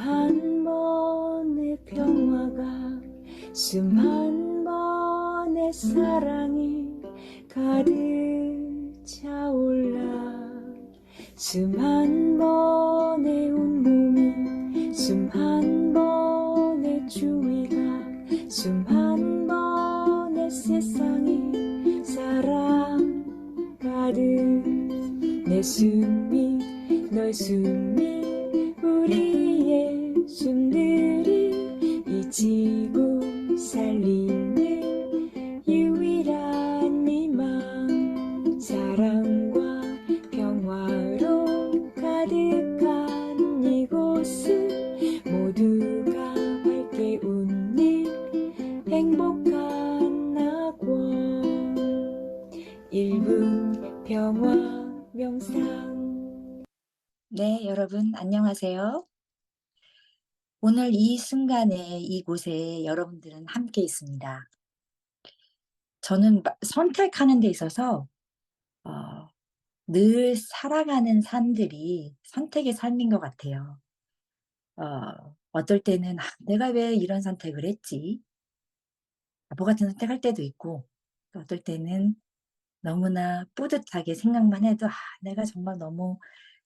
숨한 번의 평화가 숨 한 번의 사랑이 가득 차올라. 숨 한 번의 온몸이 숨 한 번의 주위가 숨 한 번의 세상이 사랑 가득. 내 숨이 너의 숨이 네, 여러분 안녕하세요. 오늘 이 순간에 이곳에 여러분들은 함께 있습니다. 저는 마- 선택하는 데 있어서 어, 늘 살아가는 삶들이 선택의 삶인 것 같아요. 어, 어떨 때는 아, 내가 왜 이런 선택을 했지? 바보 같은 선택할 때도 있고 또 어떨 때는 너무나 뿌듯하게 생각만 해도 아, 내가 정말 너무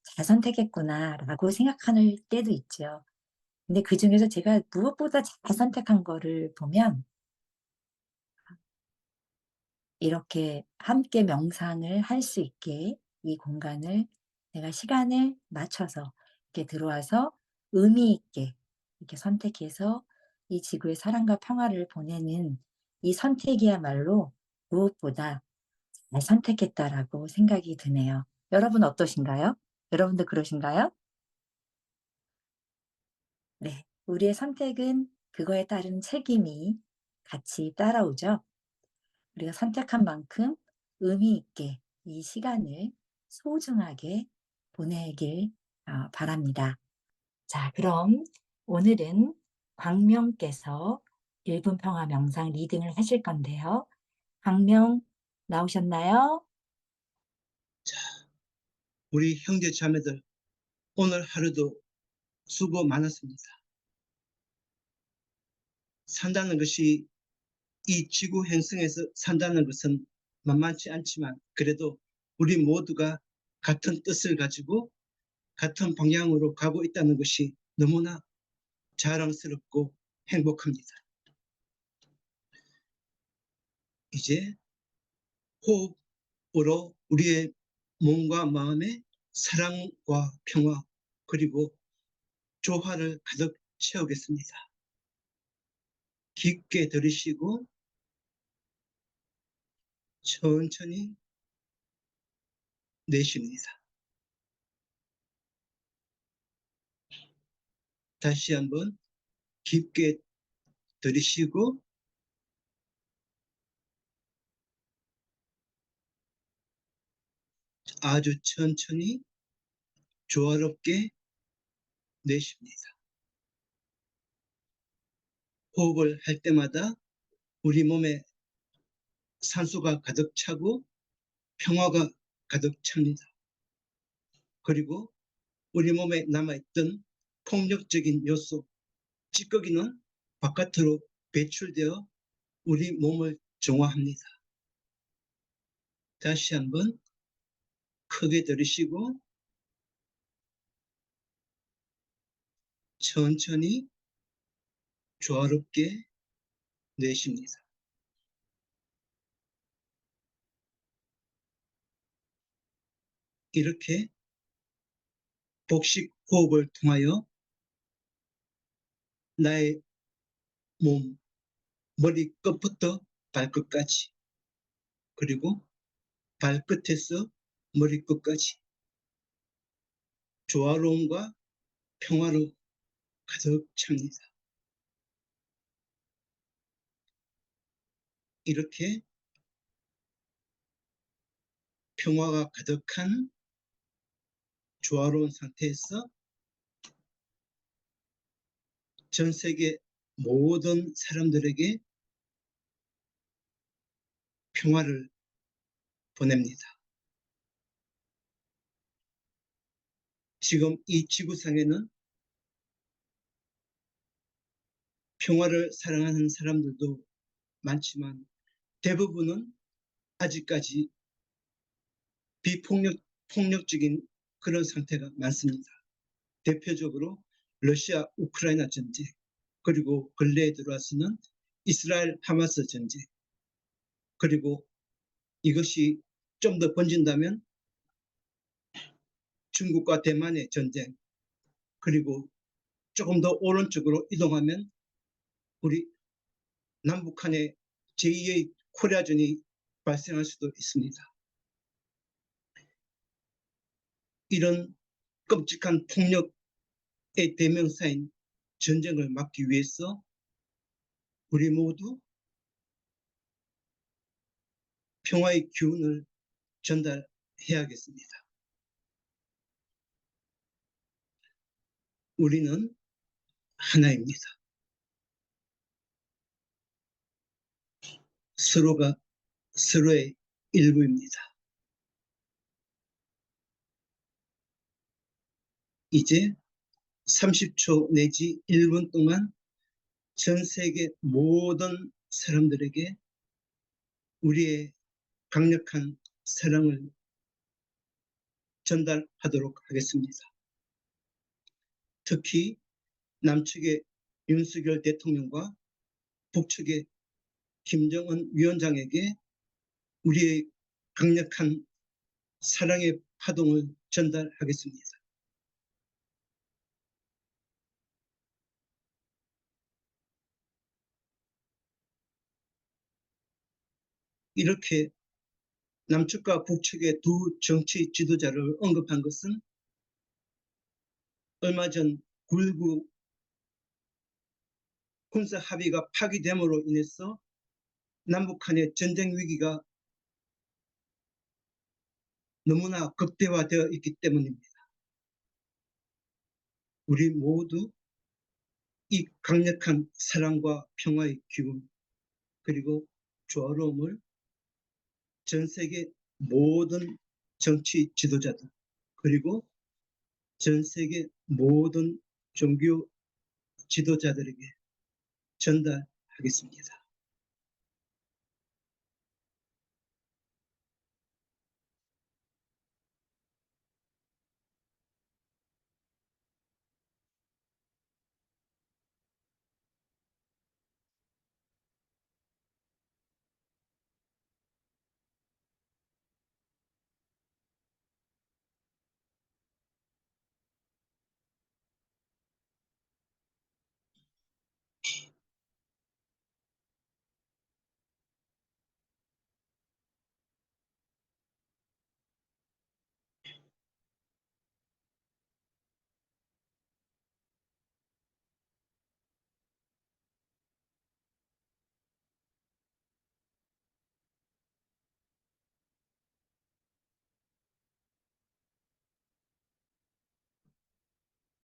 잘 선택했구나 라고 생각할 때도 있죠. 근데 그 중에서 제가 무엇보다 잘 선택한 거를 보면 이렇게 함께 명상을 할 수 있게 이 공간을 내가 시간을 맞춰서 이렇게 들어와서 의미 있게 이렇게 선택해서 이 지구의 사랑과 평화를 보내는 이 선택이야말로 무엇보다 잘 선택했다라고 생각이 드네요. 여러분 어떠신가요? 여러분도 그러신가요? 네, 우리의 선택은 그거에 따른 책임이 같이 따라오죠. 우리가 선택한 만큼 의미 있게 이 시간을 소중하게 보내길 어, 바랍니다. 자, 그럼 오늘은 광명께서 1분 평화 명상 리딩을 하실 건데요. 광명 나오셨나요? 우리 형제 자매들 오늘 하루도 수고 많았습니다. 산다는 것이 이 지구 행성에서 산다는 것은 만만치 않지만 그래도 우리 모두가 같은 뜻을 가지고 같은 방향으로 가고 있다는 것이 너무나 자랑스럽고 행복합니다. 이제 호흡으로 우리의 몸과 마음에 사랑과 평화 그리고 조화를 가득 채우겠습니다. 깊게 들이쉬고 천천히 내쉽니다. 다시 한번 깊게 들이쉬고 아주 천천히 조화롭게 내쉽니다. 호흡을 할 때마다 우리 몸에 산소가 가득 차고 평화가 가득 찹니다. 그리고 우리 몸에 남아있던 폭력적인 요소, 찌꺼기는 바깥으로 배출되어 우리 몸을 정화합니다. 다시 한번 크게 들이쉬고 천천히 조화롭게 내쉽니다. 이렇게 복식 호흡을 통하여 나의 몸, 머리끝부터 발끝까지 그리고 발끝에서 머리끝까지 조화로움과 평화로 가득 찹니다. 이렇게 평화가 가득한 조화로운 상태에서 전 세계 모든 사람들에게 평화를 보냅니다. 지금 이 지구상에는 평화를 사랑하는 사람들도 많지만 대부분은 아직까지 비폭력, 폭력적인 그런 상태가 많습니다. 대표적으로 러시아 우크라이나 전쟁, 그리고 근래에 들어와서는 이스라엘 하마스 전쟁, 그리고 이것이 좀 더 번진다면 중국과 대만의 전쟁, 그리고 조금 더 오른쪽으로 이동하면 우리 남북한의 제2의 코리아전이 발생할 수도 있습니다. 이런 끔찍한 폭력의 대명사인 전쟁을 막기 위해서 우리 모두 평화의 기운을 전달해야겠습니다. 우리는 하나입니다. 서로가 서로의 일부입니다. 이제 30초 내지 1분 동안 전 세계 모든 사람들에게 우리의 강력한 사랑을 전달하도록 하겠습니다. 특히 남측의 윤석열 대통령과 북측의 김정은 위원장에게 우리의 강력한 사랑의 파동을 전달하겠습니다. 이렇게 남측과 북측의 두 정치 지도자를 언급한 것은 얼마 전 9.19 군사 합의가 파기됨으로 인해서 남북한의 전쟁 위기가 너무나 극대화되어 있기 때문입니다. 우리 모두 이 강력한 사랑과 평화의 기운 그리고 조화로움을 전 세계 모든 정치 지도자들 그리고 전 세계 모든 종교 지도자들에게 전달하겠습니다.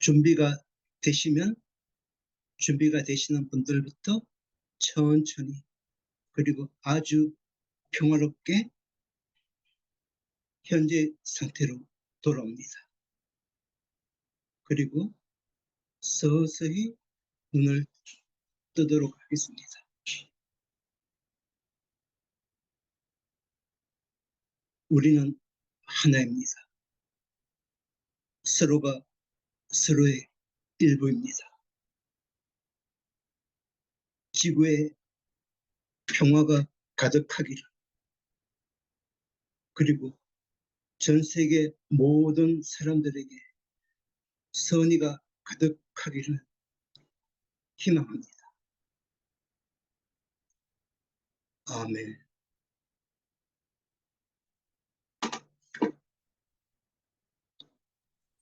준비가 되시면 준비가 되시는 분들부터 천천히 그리고 아주 평화롭게 현재 상태로 돌아옵니다. 그리고 서서히 눈을 뜨도록 하겠습니다. 우리는 하나입니다. 서로가 서로의 일부입니다. 지구에 평화가 가득하기를 그리고 전 세계 모든 사람들에게 선의가 가득하기를 희망합니다. 아멘.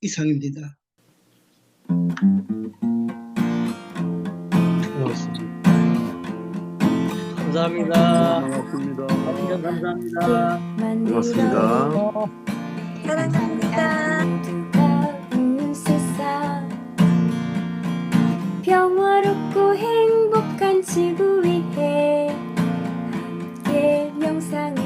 이상입니다. 감사합니다. 고맙습니다. 감사합니다. 고맙습니다. 사랑합니다. 평화롭고 행복한 지구 위해 함께 명상